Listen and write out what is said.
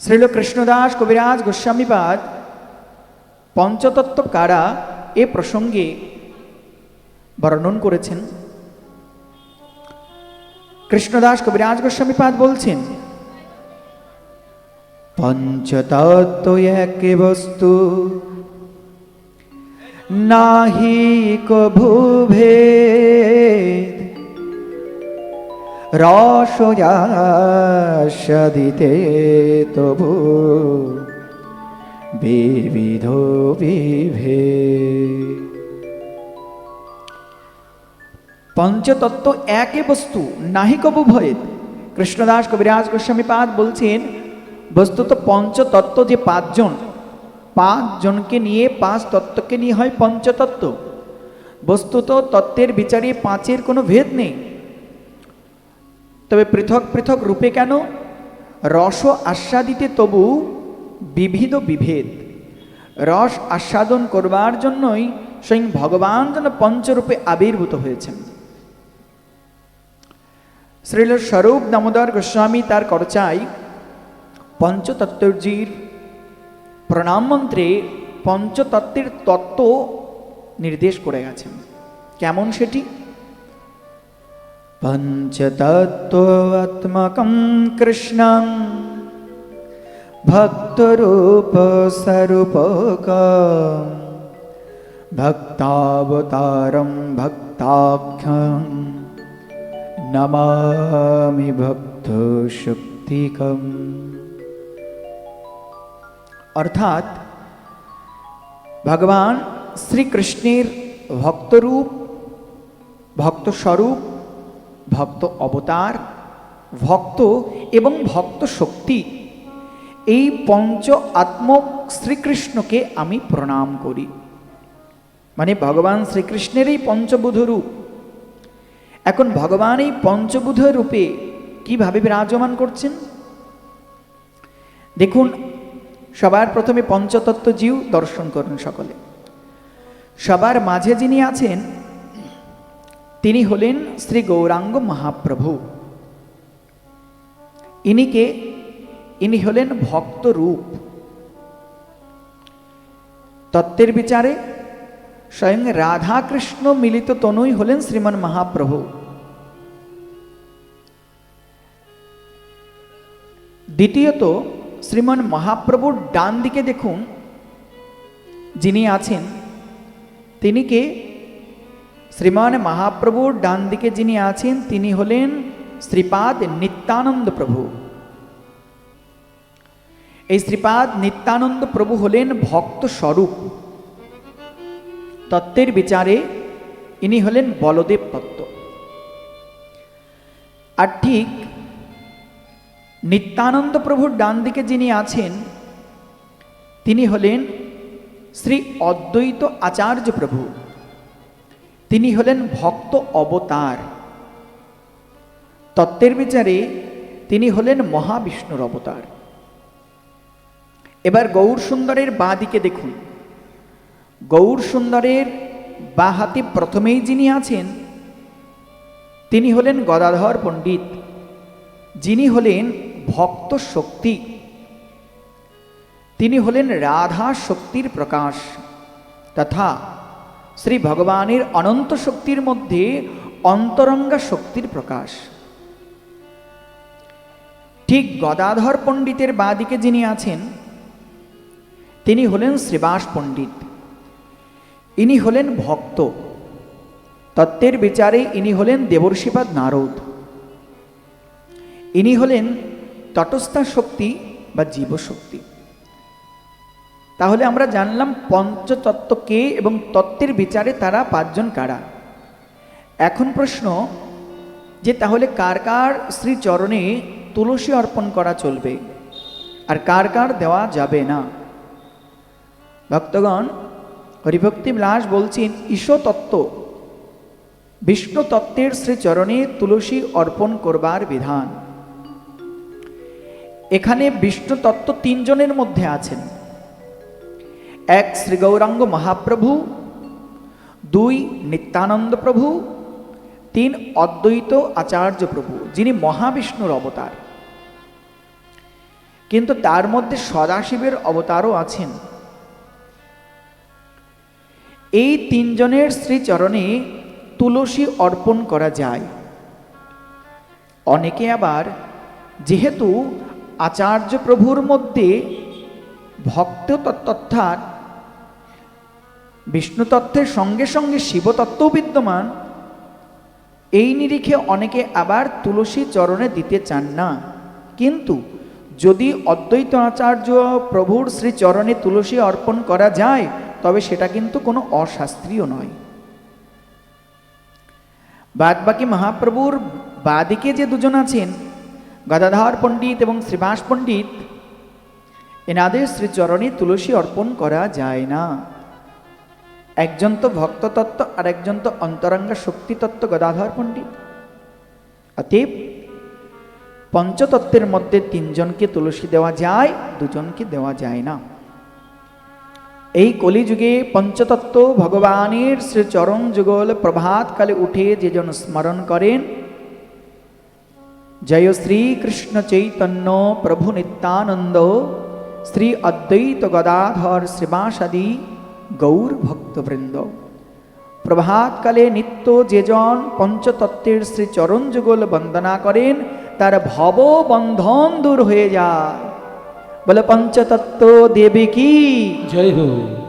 শ্রীল কৃষ্ণদাস কবিরাজ গোস্বামীপাদ পঞ্চতত্ত্ব কারা এ প্রসঙ্গে বর্ণন করেছেন। কৃষ্ণদাস কবিরাজ গোস্বামীপাদ বলছেন, পঞ্চতত্ত্ব এক বস্তু, নাহি কভুভেদ রসয়াদিতে তবু বিবিধ বিভেদ পঞ্চতত্ত্ব একে বস্তু, নাহি কবু ভয়েদ কৃষ্ণদাস কবিরাজ গোস্বামী গোস্বামীপাদ বলছেন, বস্তুত পঞ্চতত্ত্ব যে পাঁচজন, পাঁচজনকে নিয়ে পাঁচ তত্ত্বকে নিয়ে হয় পঞ্চতত্ত্ব। বস্তুত তত্ত্বের বিচারে পাঁচের কোনো ভেদ নেই। তবে পৃথক পৃথক রূপে কেন? রস আস্বাদিতে তবু বিবিধ বিভেদ। রস আস্বাদন করবার জন্যই স্বয়ং ভগবান যেন পঞ্চরূপে আবির্ভূত হয়েছেন। শ্রীল স্বরূপ দামোদর গোস্বামী তার করচাই পঞ্চতত্ত্বজির প্রণাম মন্ত্রে পঞ্চতত্ত্বের তত্ত্ব নির্দেশ করে গেছেন। কেমন সেটি? পঞ্চতত্ত্বাত্মকম কৃষ্ণং ভক্তরূপ স্বরূপক ভক্তাবতারম ভক্তাখ্যম নমামি ভক্ত শক্তিকম অর্থাৎ ভগবান শ্রীকৃষ্ণের ভক্তরূপ ভক্তস্বরূপ ভক্ত অবতার, ভক্ত এবং ভক্ত শক্তি। এই পঞ্চ আত্ম শ্রীকৃষ্ণকে আমি প্রণাম করি। মানে ভগবান শ্রীকৃষ্ণের এই পঞ্চবুধ রূপ। এখন ভগবান এই পঞ্চবুধ রূপে কীভাবে বিরাজমান করছেন? দেখুন, সবার প্রথমে পঞ্চতত্ত্ব জিউ দর্শন করুন সকলে। সবার মাঝে যিনি আছেন তিনি হলেন শ্রী গৌরাঙ্গ মহাপ্রভু। ইনিকে, ইনি হলেন ভক্ত রূপ। তত্ত্বের বিচারে স্বয়ং রাধা কৃষ্ণ মিলিত তনুই হলেন শ্রীমান মহাপ্রভু। দ্বিতীয়ত, শ্রীমান মহাপ্রভুর ডান দিকে দেখুন, যিনি আছেন তিনি কে শ্রীমান মহাপ্রভুর ডান দিকে যিনি আছেন, তিনি হলেন শ্রীপাদ নিত্যানন্দ প্রভু। এই শ্রীপাদ নিত্যানন্দ প্রভু হলেন ভক্ত স্বরূপ। তত্ত্বের বিচারে ইনি হলেন বলদেব তত্ত্ব। আর ঠিক নিত্যানন্দ প্রভুর ডান দিকে যিনি আছেন, তিনি হলেন শ্রী অদ্বৈত আচার্য প্রভু। তিনি হলেন ভক্ত অবতার। তত্ত্বের বিচারে তিনি হলেন মহাবিষ্ণুর অবতার। এবার গৌর সুন্দরের বাঁ দিকে দেখুন। গৌর সুন্দরের বা হাতে প্রথমেই যিনি আছেন, তিনি হলেন গদাধর পণ্ডিত। যিনি হলেন ভক্ত শক্তি। তিনি হলেন রাধা শক্তির প্রকাশ। তথা শ্রী ভগবানের অনন্ত শক্তির মধ্যে অন্তরঙ্গা শক্তির প্রকাশ। ঠিক গদাধর পণ্ডিতের বাদিকে যিনি আছেন, তিনি হলেন শ্রীবাস পণ্ডিত। ইনি হলেন ভক্ত। তত্ত্বের বিচারে ইনি হলেন দেবর্ষিপাদ নারদ। ইনি হলেন তটস্থা শক্তি বা জীবশক্তি। তাহলে আমরা জানলাম পঞ্চতত্ত্ব কে এবং তত্ত্বের বিচারে তারা পাঁচজন কারা? এখন প্রশ্ন, যে তাহলে কার কার শ্রীচরণে তুলসী অর্পণ করা চলবে? আর কার কার দেওয়া যাবে না? ভক্তগণ, হরিভক্তি বিলাস বলছেন ঈশ তত্ত্ব। বিষ্ণু তত্ত্বের শ্রীচরণে তুলসী অর্পণ করবার বিধান। এখানে বিষ্ণু তত্ত্ব তিনজনের মধ্যে আছেন। এক শ্রী গৌরাঙ্গ মহাপ্রভু, দুই নিত্যানন্দ প্রভু, তিন অদ্বৈত আচার্য প্রভু, যিনি মহাবিষ্ণুর অবতার। কিন্তু তার মধ্যে সদাশিবের অবতারও আছেন। এই তিনজনের শ্রীচরণে তুলসী অর্পণ করা যায়। অনেকে আবার যেহেতু আচার্য প্রভুর মধ্যে ভক্ত অর্থাৎ বিষ্ণু তত্ত্বের সঙ্গে সঙ্গে শিবতত্ত্বও বিদ্যমান। এই নিরিখে অনেকে আবার তুলসী চরণে দিতে চান না। কিন্তু যদি অদ্বৈত আচার্য প্রভুর শ্রীচরণে তুলসী অর্পণ করা যায়, তবে সেটা কিন্তু কোনো অশাস্ত্রীয় নয়। বাদ বাকি মহাপ্রভুর বাদিকে যে দুজন আছেন, গদাধর পণ্ডিত এবং শ্রীবাস পণ্ডিত, এনাদের শ্রীচরণে তুলসী অর্পণ করা যায় না। একজন তো ভক্ততত্ত্ব আর একজন তো অন্তরঙ্গা শক্তিতত্ত্ব গদাধর পণ্ডিত। অতএব পঞ্চতত্ত্বের মধ্যে তিনজনকে তুলসী দেওয়া যায়, দুজনকে দেওয়া যায় না। এই কলিযুগে পঞ্চতত্ত্ব ভগবানের শ্রীচরণ যুগল প্রভাতকালে উঠে যেজন স্মরণ করেন, জয় শ্রীকৃষ্ণ চৈতন্য প্রভু নিত্যানন্দ, শ্রী অদ্বৈত গদাধর শ্রীবাসাদি গৌর ভক্তবৃন্দ। প্রভাতকালে নিত্য যেজন পঞ্চতত্ত্বের শ্রীচরণ যুগল বন্দনা করেন, তার ভব বন্ধন দূর হয়ে যায়। বলে, পঞ্চতত্ত্ব দেবী কি? জয় হোক।